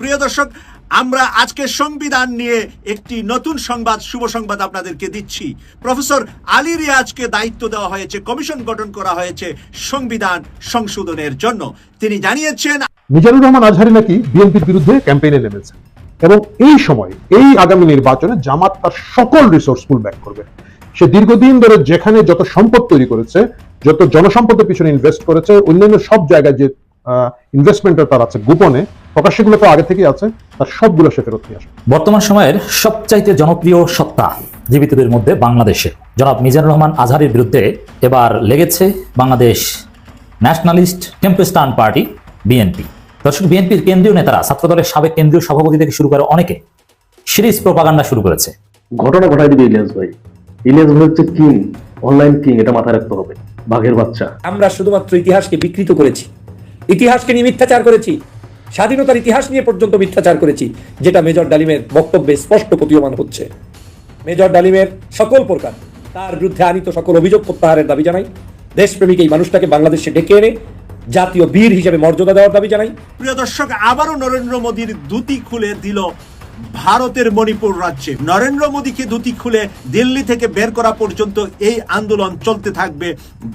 প্রিয় দর্শক, আমরা আজকে সংবিধান নিয়ে একটি নতুন সংবাদ, শুভ সংবাদ আপনাদেরকে দিচ্ছি। প্রফেসর আলী রিয়াজকে দায়িত্ব দেওয়া হয়েছে, কমিশন গঠন করা হয়েছে সংবিধান সংশোধনের জন্য। তিনি জানিয়েছেন, মিজানুর রহমান আজহারি নাকি বিএনপির বিরুদ্ধে ক্যাম্পেইনে নেমেছেন এবং এই সময়, এই আগামী নির্বাচনে জামাত তার সকল রিসোর্স ফুল ব্যাক করবে। সে দীর্ঘদিন ধরে যেখানে যত সম্পদ তৈরি করেছে, যত জনসম্পদের পিছনে ইনভেস্ট করেছে, অন্যান্য সব জায়গায় যে ইনভেস্টমেন্টের তার আছে গোপনে প্রকাশ্যগুলো তো আগে থেকেই আছে তার সবগুলো সে ফেরত নিয়ে আসবে। বর্তমান সময়ের সবচাইতে জনপ্রিয় সত্তা জীবিতদের মধ্যে বাংলাদেশে। জনাব মিজানুর রহমান আজহারের বিরুদ্ধে এবার লেগেছে বাংলাদেশ ন্যাশনালিস্ট টেম্পেস্টান পার্টি বিএনপি। দর্শক বিএনপির কেন্দ্রীয় নেতারা ছাত্রদলের সাবেক কেন্দ্রীয় সভাপতি থেকে শুরু করে অনেকে সিরিজ প্রপাগান্ডা শুরু করেছে। ঘটনা ঘটাই দিবে ইলিয়াস ভাই। ইলিয়াস ভাই হচ্ছে কিং অনলাইন কিং এটা মাথায় রাখতে হবে বাঘের বাচ্চা। আমরা শুধুমাত্র ইতিহাসকে বিকৃত করেছি ইতিহাসকে নিয়ে মিথ্যাচার করেছি স্বাধীনতার ইতিহাস নিয়ে পর্যন্ত মিথ্যাচার করেছি, যেটা মেজর ডালিমের বক্তব্যে স্পষ্ট প্রতীয়মান হচ্ছে। মেজর ডালিমের সকল প্রকার, তার বিরুদ্ধে আনিত সকল অভিযোগ প্রত্যাহারের দাবি জানাই। দেশপ্রেমিক এই মানুষটাকে বাংলাদেশে ডেকে এনে জাতীয় বীর হিসেবে মর্যাদা দেওয়ার দাবি জানাই। প্রিয় দর্শক, আবারও নরেন্দ্র মোদীর দুটি খুলে দিল ভারতের মণিপুর রাজ্যে। নরেন্দ্র মোদীকে দুটি খুলে দিল্লি থেকে বের করা পর্যন্ত এই আন্দোলন চলতে থাকবে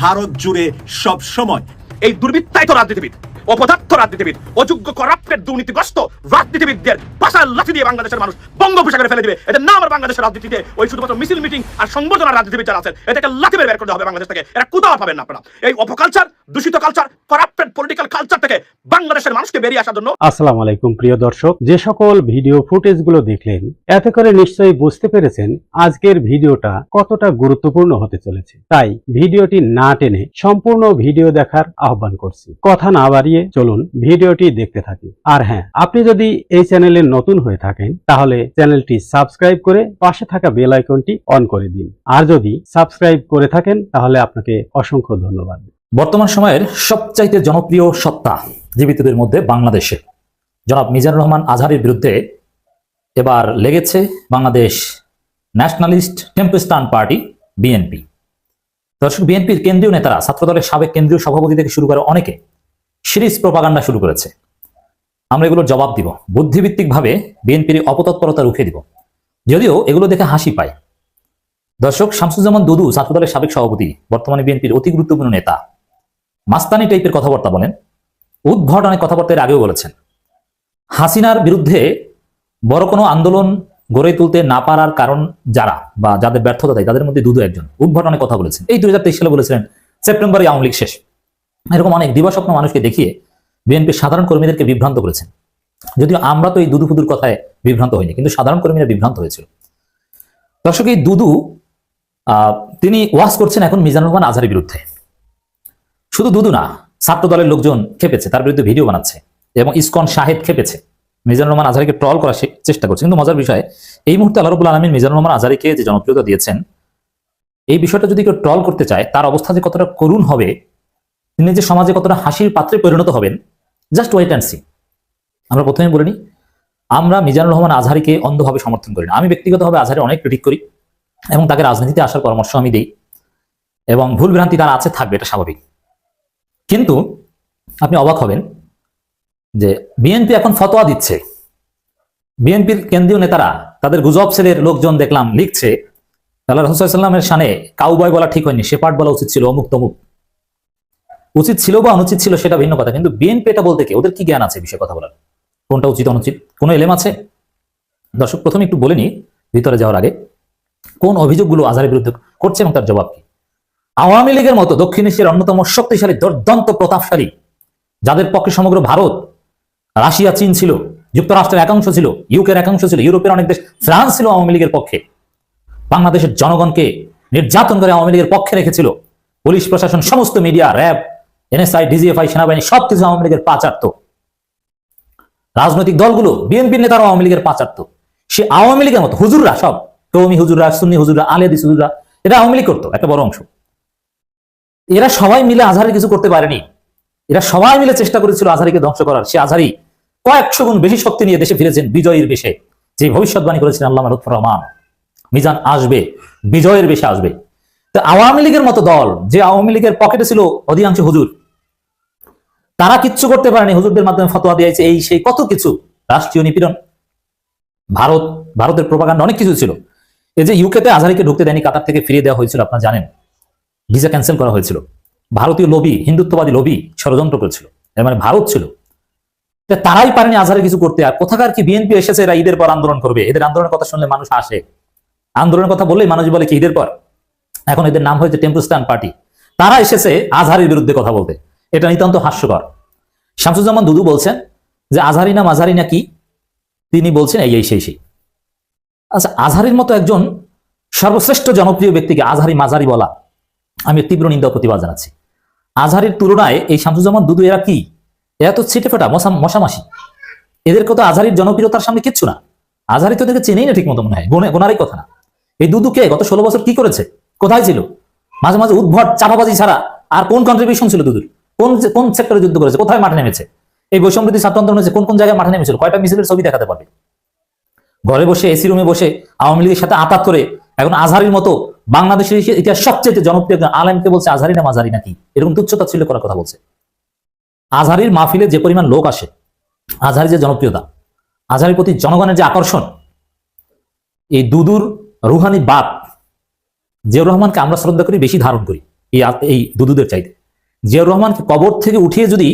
ভারত জুড়ে সব সময় এই দুর্বৃত্তায়িত রাজনীতিবিদ। অপদার্থ রাজনীতিবিদ অযোগ্য করাপ্টেড দুর্নীতিগ্রস্ত রাজনীতিবিদদের পাশার লাঠি দিয়ে বাংলাদেশের মানুষ বঙ্গোপসাগরে ফেলে দিবে। এটা না আমার বাংলাদেশের রাজনীতিতে ওই শুধুমাত্র মিছিল, মিটিং আর সংবর্ধনার রাজনীতিবিদ যারা আছেন এটাকে লাঠি বের করতে হবে বাংলাদেশ থেকে। এরা কোথাও পাবেন না আপনারা। এই অপকালচার, দূষিত কালচার করাপ্টেড পলিটিক্যাল কালচার থেকে বাংলাদেশের মানুষকে বেরিয়ে আসার জন্য আসসালামু আলাইকুম, প্রিয় দর্শক। যে সকল ভিডিও ফুটেজগুলো দেখলেন, এতে করে নিশ্চয়ই বুঝতে পেরেছেন আজকের ভিডিওটা কতটা গুরুত্বপূর্ণ হতে চলেছে। তাই ভিডিওটি না টেনে সম্পূর্ণ ভিডিও দেখার আহ্বান করছি। কথা না বাড়িয়ে চলুন ভিডিওটি দেখতে থাকি। আর হ্যাঁ আপনি যদি এই চ্যানেলে নতুন হয়ে থাকেন, তাহলে চ্যানেলটি সাবস্ক্রাইব করে পাশে থাকা বেল আইকনটি অন করে দিন। আর যদি সাবস্ক্রাইব করে থাকেন, তাহলে আপনাকে অসংখ্য ধন্যবাদ। বর্তমান সময়ের সবচাইতে জনপ্রিয় সত্তা জীবিতদের মধ্যে বাংলাদেশে। জনাব মিজানুর রহমান আজহারের বিরুদ্ধে এবার লেগেছে বাংলাদেশ ন্যাশনালিস্ট টেম্পেস্টান পার্টি, বিএনপি। দর্শক, বিএনপির কেন্দ্রীয় নেতারা, ছাত্রদলের সাবেক কেন্দ্রীয় সভাপতি থেকে শুরু করে অনেকে সিরিজ প্রপাগান্ডা শুরু করেছে। আমরা এগুলোর জবাব দিব। বুদ্ধিভিত্তিকভাবে বিএনপির অপতৎপরতা রুখে দিব। যদিও এগুলো দেখে হাসি পায়। দর্শক, শামসুজ্জামান দুদু, ছাত্রদলের সাবেক সভাপতি, বর্তমানে বিএনপির অতি গুরুত্বপূর্ণ নেতা। মাস্তানি টাইপের কথাবার্তা বলেন। উদ্ভট অনেক কথাবার্তা এর আগেও বলেছেন। হাসিনার বিরুদ্ধে বড় কোনো আন্দোলন গড়ে তুলতে না পারার কারণ যারা বা যাদের ব্যর্থতা দেয় তাদের মধ্যে দুদু একজন। উদ্ভট অনেক কথা বলেছেন। এই দু হাজার তেইশ সালে বলেছিলেন, সেপ্টেম্বরে আওয়ামী লীগ শেষ। এরকম অনেক দিবাস্বপ্ন মানুষকে দেখিয়ে বিএনপির সাধারণ কর্মীদেরকে বিভ্রান্ত করেছেন। যদিও আমরা তো এই দুদু ফুদুর কথায় বিভ্রান্ত হইনি, কিন্তু সাধারণ কর্মীরা বিভ্রান্ত হয়েছিল। দর্শক, এই দুদু তিনি ওয়াজ করছেন এখন মিজানুর রহমান আজহারের বিরুদ্ধে। শুধু দুদু না ছাত্র দলের লোকজন খেপেছে, তার বিরুদ্ধে ভিডিও বানাচ্ছে এবং ইসকন শাহেদ খেপেছে। মিজানুর রহমান আজহারিকে ট্রল করার চেষ্টা করছে। কিন্তু মজার বিষয়, এই মুহূর্তে আল্লাহ রবুল আলমিন মিজানুর রহমান আজহারিকে যে জনপ্রিয়তা দিয়েছেন, এই বিষয়টা যদি কেউ ট্রল করতে চায়, তার অবস্থা যে কতটা করুণ হবে তিনি যে সমাজে কতটা হাসির পাত্রে পরিণত হবেন জাস্ট ওয়েট অ্যান্ড সি আমরা প্রথমে বলিনি আমরা মিজানুর রহমান আজহারিকে অন্ধভাবে সমর্থন করি না। আমি ব্যক্তিগতভাবে আজহারি অনেক ক্রিটিক করি এবং তাকে রাজনীতিতে আসার পরামর্শ আমি দিই এবং ভুল ভ্রান্তি তার আছে, থাকবে, এটা স্বাভাবিক। কিন্তু আপনি অবাক হবেন যে বিএনপি এখন ফতোয়া দিচ্ছে। বিএনপির কেন্দ্রীয় নেতারা তাদের গুজব সেলের লোকজন দেখলাম লিখছে, আল্লাহ রহসাল্লামের সানে কাউবয় বলা ঠিক হয়নি সেপাট বলা উচিত ছিল অমুক তমুক। উচিত ছিল বা অনুচিত ছিল সেটা ভিন্ন কথা। কিন্তু বিএনপি এটা বলতে কি? ওদের কি জ্ঞান আছে বিষয়ে কথা বলার? কোনটা উচিত, অনুচিত? কোনো এলেম আছে? দর্শক, প্রথমে একটু বলে নি ভিতরে যাওয়ার আগে, কোন অভিযোগগুলো আজহারের বিরুদ্ধে করছে এবং তার জবাব কি? আওয়ামী লীগের মতো দক্ষিণ এশিয়ার অন্যতম শক্তিশালী, দুর্দান্ত প্রতাপশালী, যাদের পক্ষে সমগ্র ভারত, রাশিয়া, চীন ছিল, যুক্তরাষ্ট্রের একাংশ ছিল, ইউকের একাংশ ছিল, ইউরোপের অনেক দেশ, ফ্রান্স ছিল আওয়ামী লীগের পক্ষে, বাংলাদেশের জনগণকে নির্যাতন করে আওয়ামী লীগের পক্ষে রেখেছিল, পুলিশ, প্রশাসন, সমস্ত মিডিয়া, র্যাব এনএসআই, ডিজিএফআই, সেনাবাহিনী, সবকিছু আওয়ামী লীগের পাচার্ত রাজনৈতিক দলগুলো বিএনপির নেতারা আওয়ামী লীগের পাচার্ত সে আওয়ামী লীগের মতো হুজুররা সব কৌমি হুজুররা, সুন্নি হুজুররা আলিয়াদিস হুজুররা এটা আওয়ামী লীগ করতো, একটা বড় অংশ। এরা সবাই মিলে আজহারি কিছু করতে পারেনি। এরা সবাই মিলে চেষ্টা করেছিল আজহারিকে ধ্বংস করার। সে আজহারি কয়েকশো গুণ বেশি শক্তি নিয়ে দেশে ফিরেছেন বিজয়ের বেশে। যে ভবিষ্যৎবাণী করেছিলেন আল্লাহ রহমান। মিজান আসবে, বিজয়ের বেশে আসবে। তো আওয়ামী লীগের মতো দল, যে আওয়ামী লীগের পকেটে ছিল অধিকাংশ হুজুর, তারা কিচ্ছু করতে পারেনি। হুজুরদের মাধ্যমে ফতোয়া দিয়েছে এই সেই কত কিছু? রাষ্ট্রীয় নিপীড়ন, ভারত, ভারতের প্রপাগান্ড অনেক কিছু ছিল। এই যে ইউকেতে আজহারিকে ঢুকতে দেয়নি, কাতার থেকে ফিরিয়ে দেওয়া হয়েছিল, আপনারা জানেন। ভিসা ক্যান্সেল করা হয়েছিল। ভারতীয় লবি হিন্দুত্ববাদী লবি ষড়যন্ত্র করেছিল। এর মানে ভারত ছিল। তারাই পারেনি আজহারে কিছু করতে। আর কোথাকার কি বিএনপি এসেছে এরা ঈদের পর আন্দোলন করবে? এদের আন্দোলনের কথা শুনলে মানুষ আসে আন্দোলনের কথা বললেই মানুষ বলে কি ঈদের পর? এখন এদের নাম হয়েছে টেম্পুস্তান পার্টি। তারা এসেছে আজহারের বিরুদ্ধে কথা বলতে। এটা নিতান্ত হাস্যকর। শামসুজ্জামান দুদু বলছেন যে, আজহারি না মাঝারি না কি? তিনি বলছেন, এই সেই সেই। আচ্ছা আজহারির মতো একজন সর্বশ্রেষ্ঠ জনপ্রিয় ব্যক্তিকে আজহারি মাঝারি বলা আমি তীব্র নিন্দা প্রতিবাদ জানাচ্ছি। আজহারির তুলনায় এই শামসুজ্জামান দুদু এরা কি? এরা তো ছিটে ফেটা, মশা, মশামাসি। এদেরকে তো আজহারির জনপ্রিয়তার সামনে কিচ্ছু না। আজহারি তো এদেরকে চেনেই না ঠিক মতো মনে হয়, গোনে- গোনারই কথা না। এই দুদুকে গত ষোলো বছর কি করেছে? কোথায় ছিল? মাঝে মাঝে উদ্ভট চাপাবাজি ছাড়া আর কোন কন্ট্রিবিউশন ছিল দুদুর? কোন কোন সেক্টরে যুদ্ধ করেছে? কোথায় মাঠে নেমেছে? এই বৈষম্যৃদ্ধি ছাত্র আন্দোলন হয়েছে কোন কোন জায়গায় মাঠে নেমেছিল? কয়টা মিছিলের ছবি দেখাতে পারবে? ঘরে বসে এসি রুমে বসে আওয়ামী লীগের সাথে আতাত করে এখন আজহারির মতো বাংলাদেশের ইতিহাস সবচেয়ে জনপ্রিয় আলেমকে বলছে, আজহারি না মাঝারি নাকি? এরকম তুচ্ছতা ছিল করার কথা বলছে। আজহারির মাহফিলে যে পরিমাণ লোক আসে, আজহারি যে জনপ্রিয়তা, আজহারির প্রতি জনগণের যে আকর্ষণ, এই দুদুর রুহানি বাপ জিয়াউর রহমানকে আমরা শ্রদ্ধা করি, বেশি ধারণ করি এই এই দুদুদের চাইতে। জিয়াউর রহমানকে কবর থেকে উঠিয়ে যদি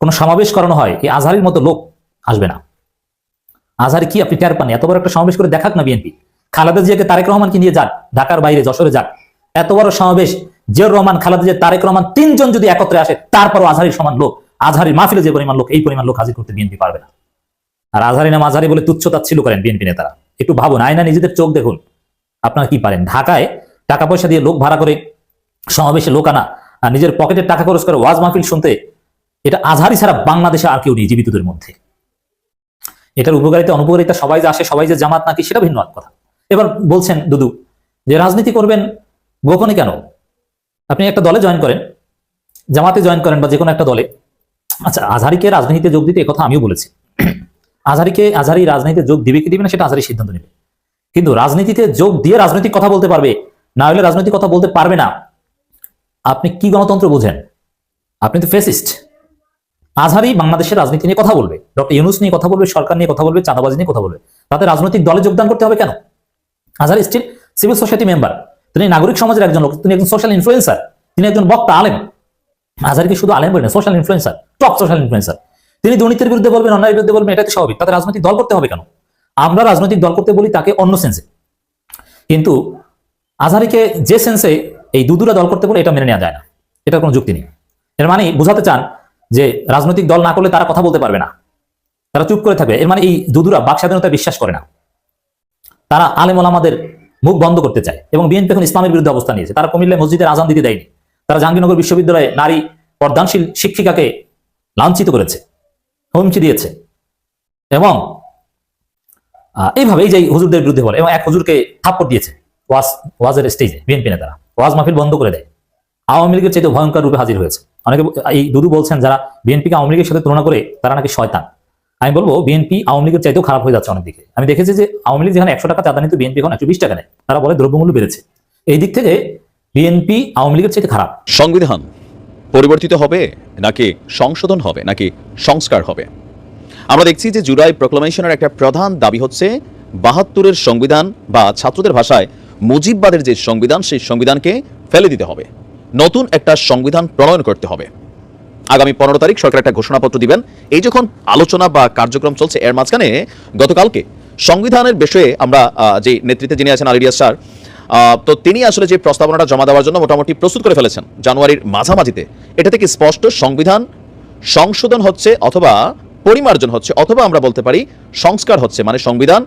কোনো সমাবেশ করানো হয়, এই আজহারির মতো লোক আসবে না। আজহারি কি আপনি টের পান? এত বড় একটা সমাবেশ করে দেখাক না বিএনপি। খালেদা জিয়াকে তারেক রহমানকে নিয়ে যাক, ঢাকার বাইরে, যশোরে যাক। এত বড় সমাবেশ, জিয়াউর রহমান, খালেদা জিয়া, তারেক রহমান তিনজন যদি একত্রে আসে, তারপরও আজহারির সমান লোক, আজহারির মাহফিলে যে পরিমাণ লোক, এই পরিমাণ লোক হাজির করতে বিএনপি পারবে না। আর আজহারি না মাঝারি বলে তুচ্ছতা ছিল করেন বিএনপি নেতারা। একটু ভাবুন, আয়না নিজেদের চোখ দেখুন, আপনারা কি পারেন? ঢাকায় টাকা পয়সা দিয়ে লোক ভাড়া করে সমাবেশে লোক আনা, আর নিজের পকেটের টাকা খরচ করে ওয়াজ মাহফিল শুনতে, এটা আজহারি ছাড়া বাংলাদেশে আর কেউ নেই জীবিতদের মধ্যে। এটার উপকারিতা, অনুপকারিতা সবাই যে আসে, সবাই যে জামাত নাকি, সেটা ভিন্ন এক কথা। এবার বলছেন দুদু যে রাজনীতি করবেন গোপনে কেন? আপনি একটা দলে জয়েন করেন, জামাতে জয়েন করেন বা যে কোনো একটা দলে। আচ্ছা আজহারিকে রাজনীতিতে যোগ দিতে কথা আমিও বলেছি। আজহারিকে, আজহারি রাজনীতিতে যোগ দিবে কি দিবে না, সেটা আজহারি সিদ্ধান্ত নেবে। কিন্তু রাজনীতিতে যোগ দিয়ে রাজনৈতিক কথা বলতে পারবে না হলে রাজনৈতিক কথা বলতে পারবে না। আপনি কি গণতন্ত্র বোঝেন? আপনি তো ফেসিস্ট আজহারি বাংলাদেশের রাজনীতি নিয়ে কথা বলবে। ডক্টর ইউনুস নিয়ে কথা বলবে, সরকার নিয়ে কথা বলবে, চাঁদাবাজি নিয়ে কথা বলবে। তাতে রাজনৈতিক দলে যোগদান করতে হবে কেন? Azhari still civil society member তিনি নাগরিক সমাজের একজন লোক। তিনি একজন সোশ্যাল ইনফ্লুয়েন্সার তিনি একজন বক্তা, আলেম। আজহারিকে শুধু আলেম বলেন social influencer top social influencer তিনি দুর্নীতির বিরুদ্ধে বলবেন, অন্যায়ের বিরুদ্ধে বলবেন এটা তো স্বাভাবিক। তাতে রাজনৈতিক দল করতে হবে কেন? আমরা রাজনৈতিক দল করতে বলি তাকে অন্য সেন্সে কিন্তু আজহারিকে যে সেন্সে এই দুদুরা দল করতে বলে এটা মেনে নেওয়া যায় না। এটা কোনো যুক্তি নেই। এর মানে বোঝাতে চান যে রাজনৈতিক দল না করলে তারা কথা বলতে পারবে না। তারা চুপ করে থাকবে। এর মানে এই দুদুরা বাক স্বাধীনতায় বিশ্বাস করে না। তারা আলেম আমাদের মুখ বন্ধ করতে চায় এবং বিএনপি এখন ইসলামের বিরুদ্ধে অবস্থান নিয়েছে। তারা কুমিল্লায় মসজিদের আজান দিতে দেয়নি। তারা জাহাঙ্গীরনগর বিশ্ববিদ্যালয়ে নারী পর্দানশীল শিক্ষিকাকে লাঞ্ছিত করেছে হুমকি দিয়েছে এবং আহ, এইভাবে এই যে হুজুরদের বিরুদ্ধে বলে এবং এক হুজুরকে থাপ্পড় দিয়েছে। ওয়াজ, ওয়াজের স্টেজে বিএনপি নেতারা। ওয়াজ মাহফিল বন্ধ করে দেয়। আওয়ামী লীগের চাইতে ভয়ঙ্কর রূপে হাজির হয়েছে। অনেকে এই দুদু বলছেন যারা বিএনপিকে আওয়ামী লীগের সাথে তুলনা করে তারা নাকি শয়তান। আমি বলব বিএনপি আওয়ামী লীগের চাইতেও খারাপ হয়ে যাচ্ছে আমি দেখেছি যে আওয়ামী লীগ যেখানে একশো টাকা চাঁদা নিত বিএনপি এখন একশো বিশ টাকা নেয়, তারা বলে দ্রব্যমূল্য বেড়েছে। এই দিক থেকে বিএনপি আওয়ামী লীগের চাইতে খারাপ। সংবিধান পরিবর্তিত হবে নাকি সংশোধন হবে নাকি সংস্কার হবে? আমরা দেখছি যে জুলাই প্রক্লামেশনের একটা প্রধান দাবি হচ্ছে বাহাত্তরের সংবিধান বা ছাত্রদের ভাষায় মুজিববাদের যে সংবিধান, সেই সংবিধানকে ফেলে দিতে হবে। নতুন একটা সংবিধান প্রণয়ন করতে হবে। আগামী পনেরো তারিখ সরকার একটা ঘোষণাপত্র দিবেন। এই যখন আলোচনা বা কার্যক্রম চলছে, এর মাঝখানে গতকালকে সংবিধানের বিষয়ে আমরা যে নেতৃত্বে যিনি আছেন আলিরিয়াস স্যার তো তিনি আসলে যে প্রস্তাবনাটা জমা দেওয়ার জন্য মোটামুটি প্রস্তুত করে ফেলেছেন জানুয়ারির মাঝামাঝিতে। এটা থেকে স্পষ্ট সংবিধান সংশোধন হচ্ছে অথবা পরিমার্জন হচ্ছে, অথবা আমরা বলতে পারি সংস্কার হচ্ছে মানে সংবিধান,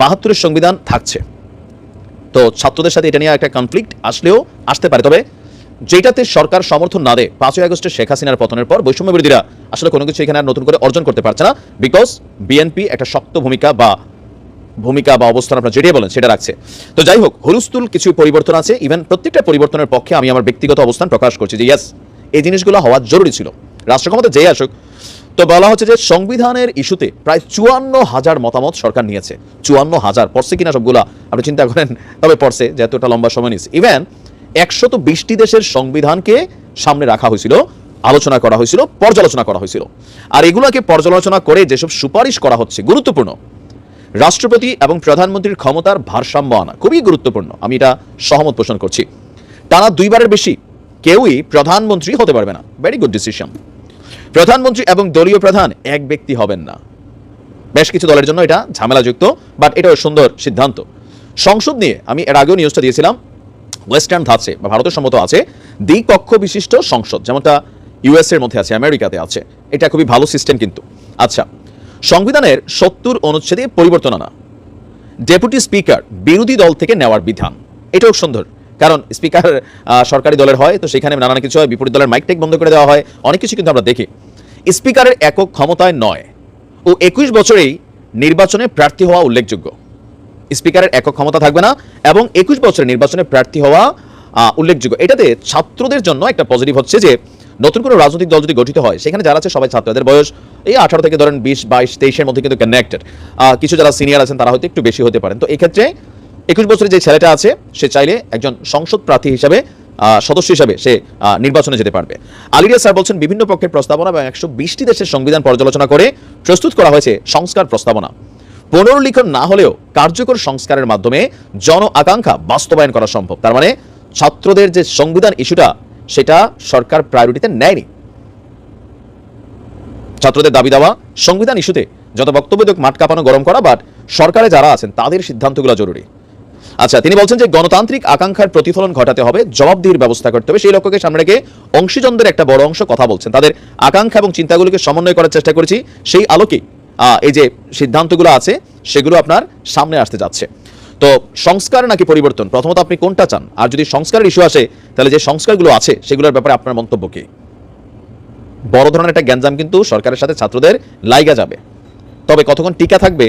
বাহাত্তরের সংবিধান থাকছে। তো ছাত্রদের সাথে এটা নিয়ে একটা কনফ্লিক্ট আসলেও আসতে পারে। তবে যেটাতে সরকার সমর্থন না দেয়, পাঁচই আগস্টে শেখ হাসিনার পতনের পর বৈষম্য বিরোধীরা আসলে কোনো কিছু এখানে আর নতুন করে অর্জন করতে পারছে না বিকজ বিএনপি একটা শক্ত ভূমিকা বা ভূমিকা বা অবস্থান আপনার যেটাই বলেন সেটা রাখছে। তো যাই হোক হুলুস্তুল কিছু পরিবর্তন আছে। ইভেন প্রত্যেকটা পরিবর্তনের পক্ষে আমি আমার ব্যক্তিগত অবস্থান প্রকাশ করছি যে ইয়াস এই জিনিসগুলো হওয়া জরুরি ছিল। রাষ্ট্র ক্ষমতা যেই আসুক তো বলা হচ্ছে যে সংবিধানের ইস্যুতে প্রায় চুয়ান্ন হাজার মতামত সরকার নিয়েছে। চুয়ান্ন হাজার। পড়ছে কিনা সবগুলা? আপনি চিন্তা করেন, তবে পড়ছে, যেহেতু এটা লম্বা সময় নিচ্ছে ইভেন একশত বিশটি দেশের সংবিধানকে সামনে রাখা হয়েছিল, আলোচনা করা হয়েছিল, পর্যালোচনা করা হয়েছিল। আর এগুলোকে পর্যালোচনা করে যেসব সুপারিশ করা হচ্ছে, গুরুত্বপূর্ণ। রাষ্ট্রপতি এবং প্রধানমন্ত্রীর ক্ষমতার ভারসাম্য আনা খুবই গুরুত্বপূর্ণ। আমি এটা সহমত পোষণ করছি। টানা দুইবারের বেশি কেউই প্রধানমন্ত্রী হতে পারবে না। ভেরি গুড ডিসিশন প্রধানমন্ত্রী এবং দলীয় প্রধান এক ব্যক্তি হবেন না। বেশ কিছু দলের জন্য এটা ঝামেলাযুক্ত বাট এটাও সুন্দর সিদ্ধান্ত। সংসদ নিয়ে আমি এর আগেও নিউজটা দিয়েছিলাম ওয়েস্টার্ন ধাঁচে, বা ভারতের সম্মত আছে দ্বিকক্ষ বিশিষ্ট সংসদ, যেমনটা ইউএস এর মধ্যে আছে, আমেরিকাতে আছে। এটা খুবই ভালো সিস্টেম কিন্তু। আচ্ছা সংবিধানের সত্তর অনুচ্ছেদে পরিবর্তন আনা। ডেপুটি স্পিকার বিরোধী দল থেকে নেওয়ার বিধান। এটাও সুন্দর। কারণ স্পিকার সরকারি দলের হয়, তো সেখানে নানান কিছু হয়, বিপরীত দলের মাইক টেক বন্ধ করে দেওয়া হয়, অনেক কিছু কিন্তু আমরা দেখি। স্পিকারের একক ক্ষমতায় নয়, ও একুশ বছরেই নির্বাচনে প্রার্থী হওয়া উল্লেখযোগ্য। স্পিকারের একক ক্ষমতা থাকবে না, এবং একুশ বছরের নির্বাচনে প্রার্থী হওয়া উল্লেখযোগ্য। এটাতে ছাত্রদের জন্য একটা পজিটিভ হচ্ছে যে, নতুন কোনো রাজনৈতিক দল যদি গঠিত হয়, সেখানে যারা আছে সবাই ছাত্রদের বয়স, এই আঠারো থেকে ধরেন বিশ, বাইশ, তেইশের মধ্যে কিন্তু কানেক্টেড কিছু যারা সিনিয়র আছেন, তারা হয়তো একটু বেশি হতে পারেন। তো এক্ষেত্রে একুশ বছরের যে ছেলেটা আছে, সে চাইলে একজন সংসদ প্রার্থী হিসাবে সদস্য হিসাবে সে নির্বাচনে যেতে পারবে। আলিরিয়া স্যার বলছেন, বিভিন্ন পক্ষের প্রস্তাবনা এবং একশো বিশটি দেশের সংবিধান পর্যালোচনা করে প্রস্তুত করা হয়েছে সংস্কার প্রস্তাবনা। পুনর্লিখন না হলেও কার্যকর সংস্কারের মাধ্যমে জন আকাঙ্ক্ষা বাস্তবায়ন করা সম্ভব। তার মানে ছাত্রদের যে সংবিধান ইস্যুটা, সেটা সরকার প্রায়োরিটিতে নেয়নি। ছাত্রদের দাবি দেওয়া, সংবিধান ইস্যুতে যত বক্তব্য মাঠ কাঁপানো, গরম করা বাট সরকারে যারা আছেন, তাদের সিদ্ধান্তগুলো জরুরি। আচ্ছা তিনি বলছেন যে গণতান্ত্রিক আকাঙ্ক্ষার প্রতিফলন ঘটাতে হবে, জবাবদিহির ব্যবস্থা করতে হবে। সেই লক্ষ্যকে সামনে রেখে অংশীজনদের একটা বড় অংশ কথা বলছেন। তাদের আকাঙ্ক্ষা এবং চিন্তাগুলোকে সমন্বয় করার চেষ্টা করেছি। সেই আলোকে এই যে সিদ্ধান্তগুলো আছে, সেগুলো আপনার সামনে আসতে যাচ্ছে। তো সংস্কার নাকি পরিবর্তন? প্রথমত আপনি কোনটা চান? আর যদি সংস্কারের ইস্যু আসে, তাহলে যে সংস্কারগুলো আছে, সেগুলোর ব্যাপারে আপনার মন্তব্য কি? বড় ধরনের একটা গ্যাঞ্জাম কিন্তু সরকারের সাথে ছাত্রদের লাইগা যাবে। তবে কতক্ষণ টিকা থাকবে,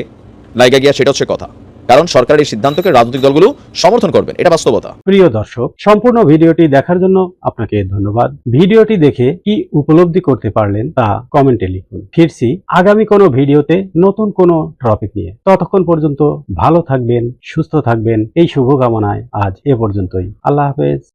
লাইগা গিয়া সেটা হচ্ছে কথা। কারণ সরকারের এই সিদ্ধান্তকে রাজনৈতিক দলগুলো সমর্থন করবে এটা বাস্তবতা। প্রিয় দর্শক, সম্পূর্ণ ভিডিওটি দেখার জন্য আপনাকে ধন্যবাদ। ভিডিওটি দেখে কি উপলব্ধি করতে পারলেন তা কমেন্টে লিখুন। ফিরছি আগামী কোনো ভিডিওতে নতুন কোনো টপিক নিয়ে। ততক্ষণ পর্যন্ত ভালো থাকবেন, সুস্থ থাকবেন। এই শুভকামনায় আজ এ পর্যন্তই। আল্লাহ হাফেজ।